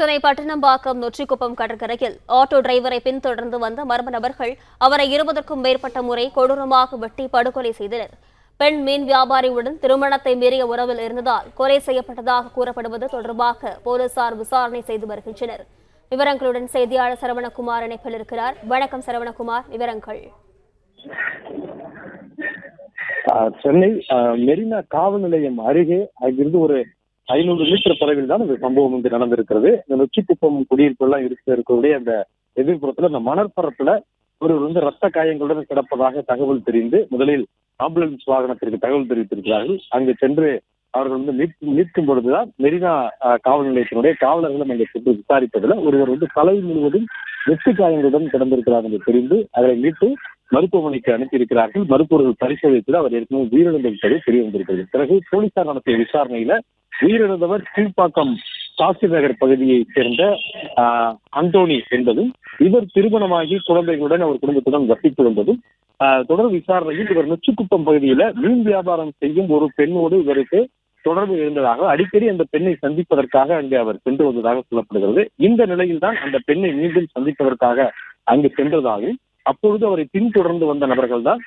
சென்னை பட்டணம்பாக்கம் நொச்சிக்குப்பம் கடற்கரையில் ஆட்டோ டிரைவரை பின்தொடர்ந்து வந்த மர்ம நபர்கள் அவரை இருபதற்கும் மேற்பட்ட முறை கொடூரமாக வெட்டி படுகொலை செய்தனர். பெண் மீன் வியாபாரியுடன் திருமணத்தை மீறிய உறவில் இருந்ததால் கொலை செய்யப்பட்டதாக கூறப்படுவது தொடர்பாக போலீசார் விசாரணை செய்து வருகின்றனர். விவரங்களுடன் செய்தியாளர் சரவணகுமார் இணைப்பில் இருக்கிறார். வணக்கம் சரவணகுமார் விவரங்கள். சென்னை மெரினா காவல் நிலையம் அருகே அங்கிருந்து ஒரு ஐநூறு மீட்டர் தொலைவில் தான் இந்த சம்பவம் வந்து நடந்திருக்கிறது. இந்த நொச்சிக்குப்பம் குடியிருப்புலாம் இருக்க இருக்கக்கூடிய அந்த எதிர்ப்புறத்துல அந்த மணற்பரப்புல ஒருவர் வந்து ரத்த காயங்களுடன் கிடப்பதாக தகவல் தெரிந்து முதலில் ஆம்புலன்ஸ் வாகனத்திற்கு தகவல் தெரிவித்திருக்கிறார்கள். அங்கு சென்று அவர்கள் வந்து மீட்கும் மீட்கும் பொழுதுதான் மெரினா காவல் நிலையத்தினுடைய காவலர்களும் அங்கே சென்று விசாரிப்பதில் ஒருவர் வந்து தலை முழுவதும் வெட்டு காயங்களுடன் கிடந்திருக்கிறார் என்று தெரிந்து அதை மீட்டு மருத்துவமனைக்கு அனுப்பியிருக்கிறார்கள். மருத்துவர்கள் பரிசோதித்து அவர் ஏற்கனவே உயிரிழந்திருப்பது தெரிய வந்திருக்கிறது. பிறகு போலீசார் நடத்திய விசாரணையில உயிரிழந்தவர் கீழ்ப்பாக்கம் சாஸ்திரி நகர் பகுதியைச் சேர்ந்த அந்தோனி அந்தோணி என்பதும் இவர் திருமணமாகி குழந்தைகளுடன் அவர் குடும்பத்துடன் வசித்து வந்ததும் தொடர் விசாரணையில் இவர் நொச்சிக்குப்பம் பகுதியில மீன் வியாபாரம் செய்யும் ஒரு பெண்ணோடு இவருக்கு தொடர்பு இருந்ததாக அடிக்கடி அந்த பெண்ணை சந்திப்பதற்காக அங்கே அவர் சென்று வந்ததாக சொல்லப்படுகிறது. இந்த நிலையில் தான் அந்த பெண்ணை மீண்டும் சந்திப்பதற்காக அங்கு சென்றதாகவும் அப்பொழுது அவரை பின்தொடர்ந்து வந்த நபர்கள் தான்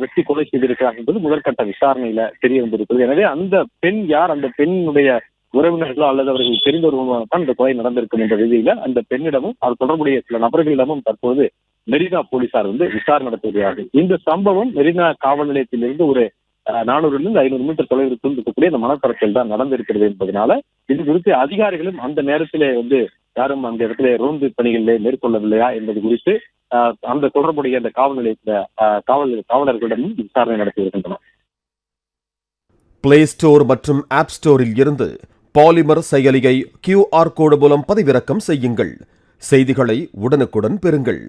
வெட்டி கொலை செய்திருக்கிறார் என்பது முதற்கட்ட விசாரணையில தெரிய வந்திருக்கிறது எனவே அந்த பெண் யார்? அந்த பெண்ணுடைய உறவினர்களோ அல்லது அவர்கள் தெரிந்தவர்களோ தான் இந்த கொலை நடந்திருக்கும் என்ற ரீதியில அந்த பெண்ணிடமும் அது தொடர்புடைய சில நபர்களிடமும் தற்போது மெரினா போலீசார் வந்து விசாரணை நடத்தி வருகிறார்கள் இந்த சம்பவம் மெரினா காவல் நிலையத்திலிருந்து ஒரு நானூறுலிருந்து ஐநூறு மீட்டர் தொலைவில் இருக்கக்கூடிய இந்த மணப்பரப்பில் தான் நடந்திருக்கிறது என்பதனால இது குறித்து அதிகாரிகளும் அந்த நேரத்திலே வந்து யாரும் அந்த இடத்துல ரோந்து பணிகளிலே மேற்கொள்ளவில்லையா என்பது குறித்து அந்த தொடர்புடைய அந்த காவல் நிலையத்துல காவல் காவலர்களிடமும் விசாரணை நடத்தி வருகின்றனர். பிளே ஸ்டோர் மற்றும் ஆப் ஸ்டோரில் இருந்து பாலிமர் செயலியை கியூஆர் கோடு மூலம் பதிவிறக்கம் செய்யுங்கள். செய்திகளை உடனுக்குடன் பெறுங்கள்.